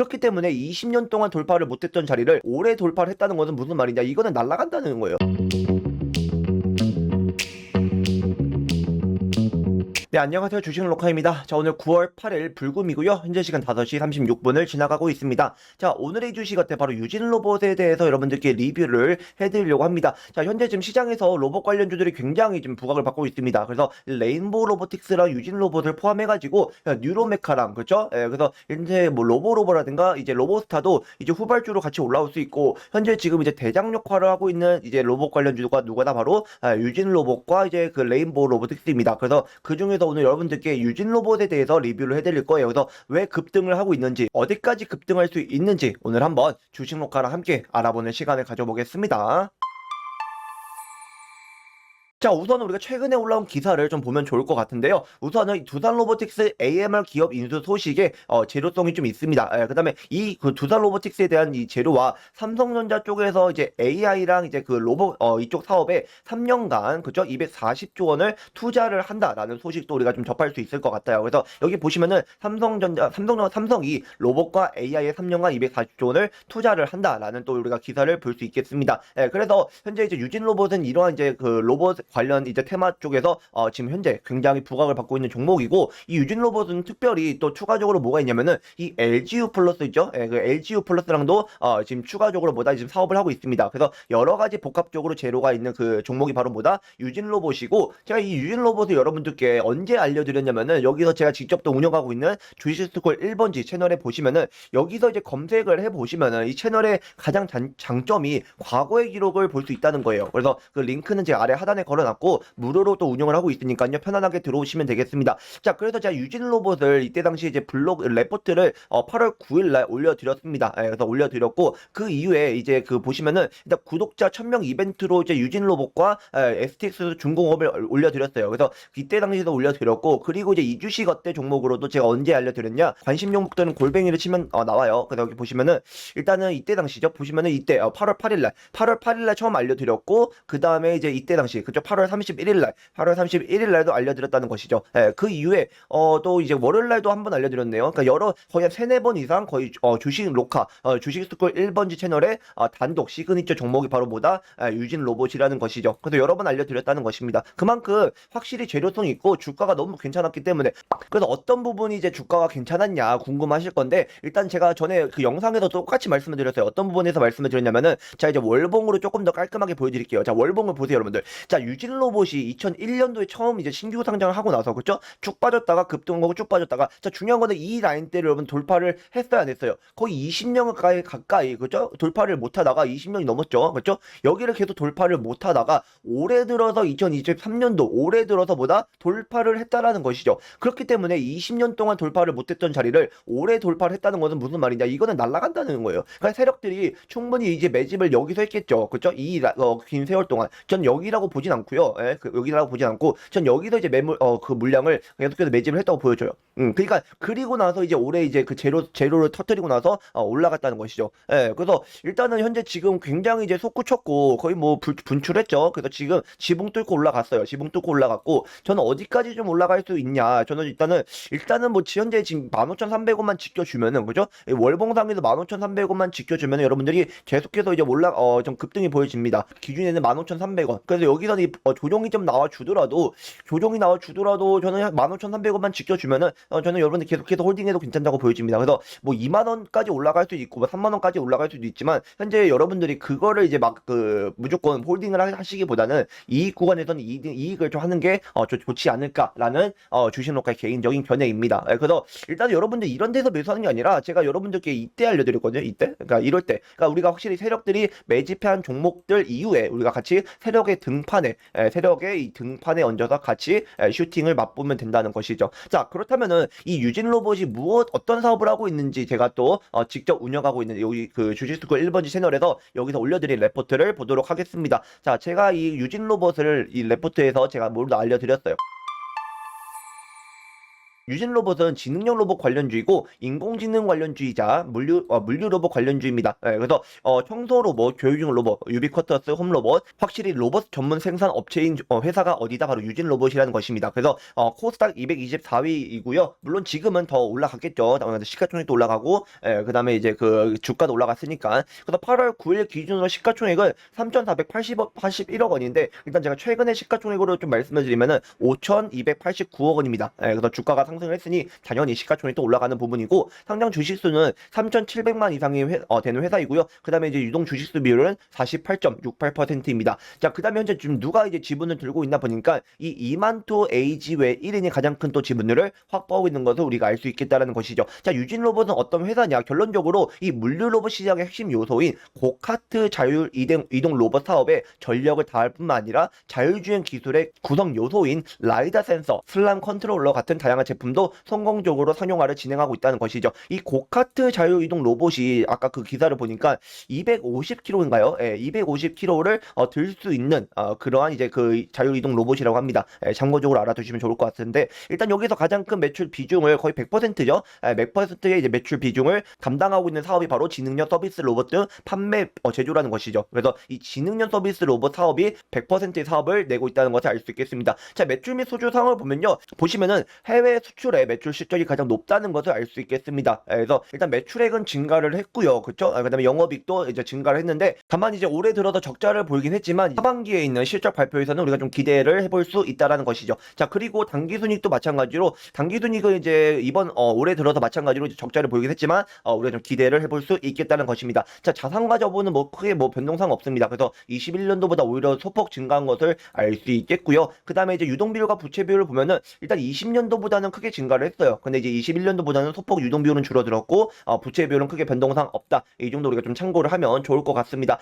그렇기 때문에 20년 동안 돌파를 못했던 자리를 올해 돌파를 했다는 것은 무슨 말이냐? 이거는 날아간다는 거예요. 네, 안녕하세요. 주식은 로카입니다. 자, 오늘 9월 8일 불금이고요. 현재 시간 5시 36분을 지나가고 있습니다. 자, 오늘의 주식 어때 바로 유진 로봇에 대해서 여러분들께 리뷰를 해 드리려고 합니다. 자, 현재 지금 시장에서 로봇 관련주들이 굉장히 지금 부각을 받고 있습니다. 그래서 레인보우 로보틱스랑 유진 로봇을 포함해 가지고 뉴로메카랑 그렇죠? 예, 그래서 현재 뭐 로보로버라든가 이제 로보스타도 이제 후발주로 같이 올라올 수 있고 현재 지금 이제 대장 역할을 하고 있는 이제 로봇 관련주가 누구나 바로 아, 유진 로봇과 이제 그 레인보우 로보틱스입니다. 그래서 그 중에 서 오늘 여러분들께 유진 로봇에 대해서 리뷰를 해드릴 거예요. 그래서 왜 급등을 하고 있는지 어디까지 급등할 수 있는지 오늘 한번 주식 로카랑 함께 알아보는 시간을 가져보겠습니다. 자, 우선 우리가 최근에 올라온 기사를 좀 보면 좋을 것 같은데요. 우선은 이 두산 로보틱스 AMR 기업 인수 소식에 어, 재료성이 좀 있습니다. 예, 그다음에 이 그 두산 로보틱스에 대한 이 재료와 삼성전자 쪽에서 이제 AI랑 이제 그 로봇 어, 이쪽 사업에 3년간 그죠 240조 원을 투자를 한다라는 소식도 우리가 좀 접할 수 있을 것 같아요. 그래서 여기 보시면은 삼성전자 삼성전자 삼성이 로봇과 AI에 3년간 240조 원을 투자를 한다라는 또 우리가 기사를 볼 수 있겠습니다. 예, 그래서 현재 이제 유진 로봇은 이러한 이제 그 로봇 관련 이제 테마 쪽에서 어, 지금 현재 굉장히 부각을 받고 있는 종목이고 이 유진 로봇은 특별히 또 추가적으로 뭐가 있냐면은 이 LGU 플러스 있죠? 예, 그 LGU 플러스랑도 어, 지금 추가적으로 뭐다 지금 사업을 하고 있습니다. 그래서 여러 가지 복합적으로 재료가 있는 그 종목이 바로 뭐다 유진 로봇이고 제가 이 유진 로봇을 여러분들께 언제 알려드렸냐면은 여기서 제가 직접 또 운영하고 있는 주식스쿨 1번지 채널에 보시면은 여기서 이제 검색을 해 보시면은 이 채널의 가장 장, 장점이 과거의 기록을 볼 수 있다는 거예요. 그래서 그 링크는 제 아래 하단에 걸어 놨고 무료로 또 운영을 하고 있으니까요 편안하게 들어오시면 되겠습니다. 자 그래서 제가 유진 로봇을 이때 당시 이제 블로그 레포트를 어, 8월 9일 날 올려드렸습니다. 예, 그래서 올려드렸고 그 이후에 이제 그 보시면은 일단 구독자 1000명 이벤트로 이제 유진 로봇과 에, STX 중공업을 올려드렸어요. 그래서 이때 당시에도 올려드렸고 그리고 이제 이주식 어때 종목으로도 제가 언제 알려드렸냐 관심 종목들은 골뱅이를 치면 어, 나와요. 그래서 여기 보시면은 일단은 이때 당시죠. 보시면은 이때 어, 8월 8일 날 8월 8일 날 처음 알려드렸고 그 다음에 이제 이때 당시 그죠 8월 31일 날 8월 31일 날도 알려드렸다는 것이죠. 예, 그 이후에 어, 또 이제 월요일 날도 한번 알려드렸네요. 그러니까 여러 거의 한 세네 번 이상 거의 어, 주식 로카 어, 주식 스쿨 1번지 채널에 어, 단독 시그니처 종목이 바로 뭐다 아, 유진 로봇이라는 것이죠. 그래서 여러 번 알려드렸다는 것입니다. 그만큼 확실히 재료성이 있고 주가가 너무 괜찮았기 때문에 그래서 어떤 부분이 이제 주가가 괜찮았냐 궁금하실 건데 일단 제가 전에 그 영상에서 똑같이 말씀을 드렸어요. 어떤 부분에서 말씀을 드렸냐면은 자 이제 월봉으로 조금 더 깔끔하게 보여드릴게요. 자 월봉을 보세요 여러분들. 자 유진 로봇이 2001년도에 처음 이제 신규 상장을 하고 나서 그렇죠? 쭉 빠졌다가 급등하고 쭉 빠졌다가 자 중요한 거는 이 라인대를 여러분 돌파를 했어야 안 했어요. 거의 20년 가까이 가까이 그죠? 돌파를 못 하다가 20년이 넘었죠. 그렇죠? 여기를 계속 돌파를 못 하다가 올해 들어서 2023년도 올해 들어서 보다 돌파를 했다라는 것이죠. 그렇기 때문에 20년 동안 돌파를 못 했던 자리를 올해 돌파를 했다는 것은 무슨 말이냐? 이거는 날아간다는 거예요. 그러니까 세력들이 충분히 이제 매집을 여기서 했겠죠. 그렇죠? 이긴 세월 동안 전 여기라고 보진 않고 요. 예, 그 여기라고 보진 않고 전 여기서 이제 매물 어 그 물량을 계속해서 매집을 했다고 보여줘요. 음, 그러니까 그리고 나서 이제 올해 이제 그 제로 제로를 터뜨리고 나서 어, 올라갔다는 것이죠. 예, 그래서 일단은 현재 지금 굉장히 이제 솟구쳤고 거의 뭐 분, 분출했죠. 그래서 지금 지붕 뚫고 올라갔어요. 지붕 뚫고 올라갔고 저는 어디까지 좀 올라갈 수 있냐? 저는 일단은 일단은 뭐 현재 지금 15,300원만 지켜주면은 그죠? 이 월봉상에서 15,300원만 지켜주면은 여러분들이 계속해서 이제 올라 어좀 급등이 보여집니다. 기준에는 15,300원. 그래서 여기서 이 어, 조정이 좀 나와 주더라도 조정이 나와 주더라도 저는 한 15,300원만 지켜주면은 어, 저는 여러분들 계속해서 홀딩해도 괜찮다고 보여집니다. 그래서 뭐 2만 원까지 올라갈 수도 있고 뭐 3만 원까지 올라갈 수도 있지만 현재 여러분들이 그거를 이제 막 그 무조건 홀딩을 하- 하시기보다는 이익 구간에서는 이익, 이익을 좀 하는 게 어, 좋- 좋지 않을까라는 어, 주식록가의 개인적인 견해입니다. 예, 그래서 일단 여러분들 이런 데서 매수하는 게 아니라 제가 여러분들께 이때 알려드렸거든요. 이때 그러니까 이럴 때 그러니까 우리가 확실히 세력들이 매집한 종목들 이후에 우리가 같이 세력의 등판에 예, 세력의 이 등판에 얹어서 같이 예, 슈팅을 맛보면 된다는 것이죠. 자 그렇다면은 이 유진 로봇이 무엇 어떤 사업을 하고 있는지 제가 또 어, 직접 운영하고 있는 여기 그 주식스쿨 1번지 채널에서 여기서 올려드린 레포트를 보도록 하겠습니다. 자 제가 이 유진 로봇을 이 레포트에서 제가 모두 알려드렸어요. 유진 로봇은 지능형 로봇 관련주의고 인공지능 관련주의자 물류 어, 물류 로봇 관련주의입니다. 예, 그래서 어, 청소 로봇, 교육용 로봇, 유비쿼터스 홈 로봇 확실히 로봇 전문 생산 업체인 어, 회사가 어디다 바로 유진 로봇이라는 것입니다. 그래서 어, 코스닥 224위이고요. 물론 지금은 더 올라갔겠죠. 어, 시가총액도 올라가고 예, 그다음에 이제 그 주가도 올라갔으니까 그래서 8월 9일 기준으로 시가총액은 3,480억 81억 원인데 일단 제가 최근에 시가총액으로 좀 말씀을 드리면은 5,289억 원입니다. 예, 그래서 주가가 상 승을 했으니 당연히 시가총액도 올라가는 부분이고 상장 주식수는 3,700만 이상이 회- 어, 되는 회사이고요. 그 다음에 이제 유동 주식수 비율은 48.68%입니다. 자, 그 다음에 현재 지금 누가 이제 지분을 들고 있나 보니까 이 이만토 에이지 외 1인이 가장 큰 또 지분율을 확보하고 있는 것을 우리가 알 수 있겠다라는 것이죠. 자, 유진 로봇은 어떤 회사냐? 결론적으로 이 물류 로봇 시장의 핵심 요소인 고카트 자율 이동, 이동 로봇 사업에 전력을 다할 뿐만 아니라 자율주행 기술의 구성 요소인 라이다 센서, 슬람 컨트롤러 같은 다양한 제품 도 성공적으로 상용화를 진행하고 있다는 것이죠. 이 고카트 자율 이동 로봇이 아까 그 기사를 보니까 250kg인가요? 예, 250kg를 어, 들 수 있는 어, 그러한 이제 그 자율 이동 로봇이라고 합니다. 예, 참고적으로 알아두시면 좋을 것 같은데 일단 여기서 가장 큰 매출 비중을 거의 100%죠. 예, 100%의 이제 매출 비중을 담당하고 있는 사업이 바로 지능형 서비스 로봇 등 판매 어, 제조라는 것이죠. 그래서 이 지능형 서비스 로봇 사업이 100%의 사업을 내고 있다는 것을 알 수 있겠습니다. 자, 매출 및 수주 상황을 보면요. 보시면은 해외 수출의 매출 실적이 가장 높다는 것을 알 수 있겠습니다. 예, 그래서 일단 매출액은 증가를 했고요. 그렇죠? 그다음에 영업이익도 이제 증가를 했는데 다만 이제 올해 들어서 적자를 보이긴 했지만 하반기에 있는 실적 발표에서는 우리가 좀 기대를 해볼 수 있다라는 것이죠. 자, 그리고 당기 순이익도 마찬가지로 당기 순이익은 이제 이번 어, 올해 들어서 마찬가지로 적자를 보이긴 했지만 어, 우리가 좀 기대를 해볼 수 있겠다는 것입니다. 자, 자산과 저부는 뭐 크게 뭐 변동사항 없습니다. 그래서 21년도보다 오히려 소폭 증가한 것을 알 수 있겠고요. 그 다음에 이제 유동 비율과 부채 비율을 보면은 일단 20년도보다는 크게 증가를 했어요. 근데 이제 21년도보다는 소폭 유동 비율은 줄어들었고 어, 부채 비율은 크게 변동사항 없다. 이 정도 우리가 좀 참고를 하면 좋을 것 같습니다.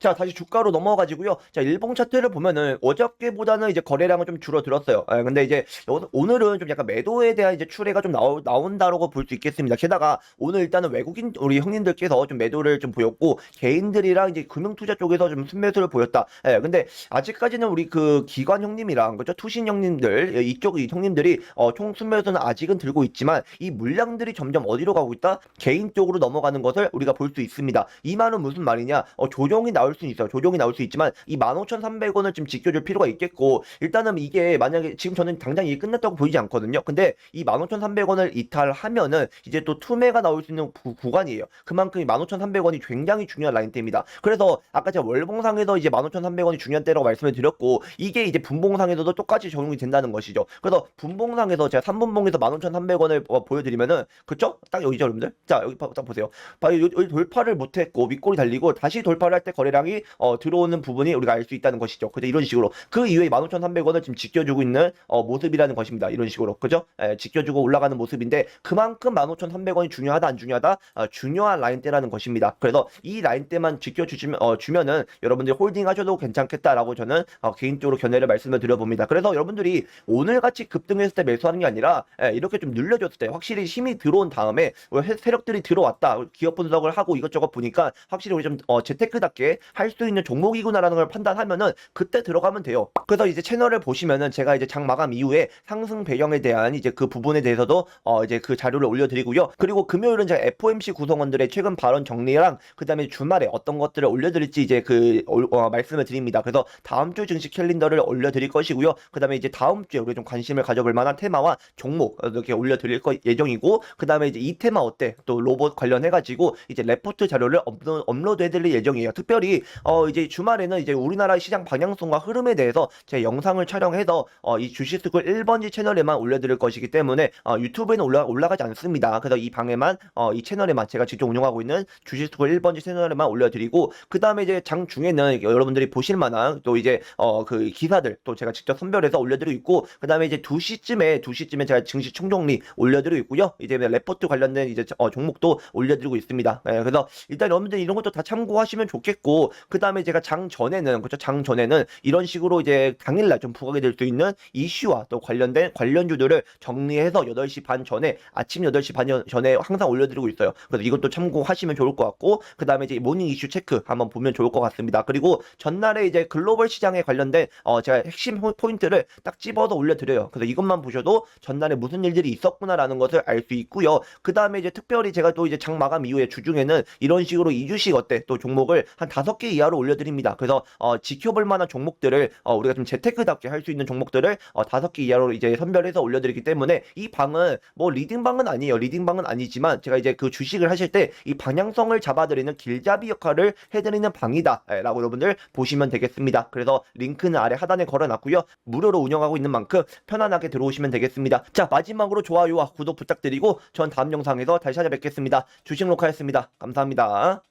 자, 다시 주가로 넘어가지고요. 자, 일봉 차트를 보면은 어저께보다는 이제 거래량은 좀 줄어들었어요. 예, 근데 이제 요- 오늘은 좀 약간 매도에 대한 이제 추세가 좀 나오, 나온다라고 볼 수 있겠습니다. 게다가 오늘 일단은 외국인 우리 형님들께서 좀 매도를 좀 보였고 개인들이랑 이제 금융 투자 쪽에서 좀 순매수를 보였다. 예, 근데 아직까지는 우리 그 기관 형님이랑 그죠 투신 형님들 예, 이쪽 이 형님들이 어, 총 순매수는 아직은 들고 있지만 이 물량들이 점점 어디로 가고 있다? 개인 쪽으로 넘어가는 것을 우리가 볼 수 있습니다. 이 말은 무슨 말이냐? 어, 조정이 나올 수 있어요. 조정이 나올 수 있지만 이 15,300원을 좀 지켜줄 필요가 있겠고 일단은 이게 만약에 지금 저는 당장 이게 끝났다고 보이지 않거든요. 근데 이 15,300원을 이탈하면은 이제 또 투매가 나올 수 있는 구, 구간이에요. 그만큼 이 15,300원이 굉장히 중요한 라인대입니다. 그래서 아까 제가 월봉상에서 이제 15,300원이 중요한 때라고 말씀을 드렸고 이게 이제 분봉상에서도 똑같이 적용이 된다는 것이죠. 그래서 분봉상에서 제가 3분봉에서 15,300원을 어, 보여드리면은 그쵸? 딱 여기죠 여러분들? 자 여기 봐- 딱 보세요. 여기 돌파를 못했고 윗골이 달리고 다시 돌파를 할 때 거래량 이 어, 들어오는 부분이 우리가 알 수 있다는 것이죠. 그죠? 이런 식으로 그 이후에 15,300원을 지금 지켜주고 있는 어, 모습이라는 것입니다. 이런 식으로 그죠? 예, 지켜주고 올라가는 모습인데 그만큼 15,300원이 중요하다 안 중요하다? 어, 중요한 라인대라는 것입니다. 그래서 이 라인대만 지켜주시면 어, 주면은 여러분들이 홀딩하셔도 괜찮겠다라고 저는 어, 개인적으로 견해를 말씀을 드려봅니다. 그래서 여러분들이 오늘 같이 급등했을 때 매수하는 게 아니라 예, 이렇게 좀 늘려줬을 때 확실히 힘이 들어온 다음에 세력들이 들어왔다 기업 분석을 하고 이것저것 보니까 확실히 우리 좀 어, 재테크답게 할 수 있는 종목이구나라는 걸 판단하면은 그때 들어가면 돼요. 그래서 이제 채널을 보시면은 제가 이제 장 마감 이후에 상승 배경에 대한 이제 그 부분에 대해서도 어, 이제 그 자료를 올려드리고요. 그리고 금요일은 제가 FOMC 구성원들의 최근 발언 정리랑 그 다음에 주말에 어떤 것들을 올려드릴지 이제 그 어, 말씀을 드립니다. 그래서 다음 주 증시 캘린더를 올려드릴 것이고요. 그 다음에 이제 다음 주에 우리 좀 관심을 가져볼 만한 테마와 종목 이렇게 올려드릴 거 예정이고 그 다음에 이제 이 테마 어때 또 로봇 관련해가지고 이제 레포트 자료를 업로, 업로드 해드릴 예정이에요. 특별히 어 이제 주말에는 이제 우리나라 시장 방향성과 흐름에 대해서 제 영상을 촬영해서 어 이 주식스쿨 1번지 채널에만 올려드릴 것이기 때문에 어 유튜브에는 올라 올라가지 않습니다. 그래서 이 방에만 어 이 채널에만 제가 직접 운영하고 있는 주식스쿨 1번지 채널에만 올려드리고 그 다음에 이제 장 중에는 여러분들이 보실 만한 또 이제 어 그 기사들 또 제가 직접 선별해서 올려드리고 있고 그 다음에 이제 2시쯤에 2시쯤에 제가 증시 총정리 올려드리고 있고요. 이제 레포트 관련된 이제 어 종목도 올려드리고 있습니다. 예, 그래서 일단 여러분들 이런 것도 다 참고하시면 좋겠고 그 다음에 제가 장 전에는 그렇죠 장 전에는 이런 식으로 이제 당일날 좀 부각이 될 수 있는 이슈와 또 관련된 관련주들을 정리해서 8시 반 전에 아침 8시 반 전에 항상 올려드리고 있어요. 그래서 이것도 참고하시면 좋을 것 같고 그 다음에 이제 모닝 이슈 체크 한번 보면 좋을 것 같습니다. 그리고 전날에 이제 글로벌 시장에 관련된 어 제가 핵심 포- 포인트를 딱 집어서 올려드려요. 그래서 이것만 보셔도 전날에 무슨 일들이 있었구나라는 것을 알 수 있고요. 그 다음에 이제 특별히 제가 또 이제 장 마감 이후에 주중에는 이런 식으로 이주식 어때 또 종목을 한 다섯 개 이하로 올려드립니다. 그래서 어 지켜볼 만한 종목들을 어 우리가 좀 재테크답게 할 수 있는 종목들을 어 다섯 개 이하로 이제 선별해서 올려드리기 때문에 이 방은 뭐 리딩 방은 아니에요. 리딩 방은 아니지만 제가 이제 그 주식을 하실 때 이 방향성을 잡아드리는 길잡이 역할을 해드리는 방이다라고 여러분들 보시면 되겠습니다. 그래서 링크는 아래 하단에 걸어놨고요. 무료로 운영하고 있는 만큼 편안하게 들어오시면 되겠습니다. 자 마지막으로 좋아요와 구독 부탁드리고 전 다음 영상에서 다시 찾아뵙겠습니다. 주식 녹화였습니다. 감사합니다.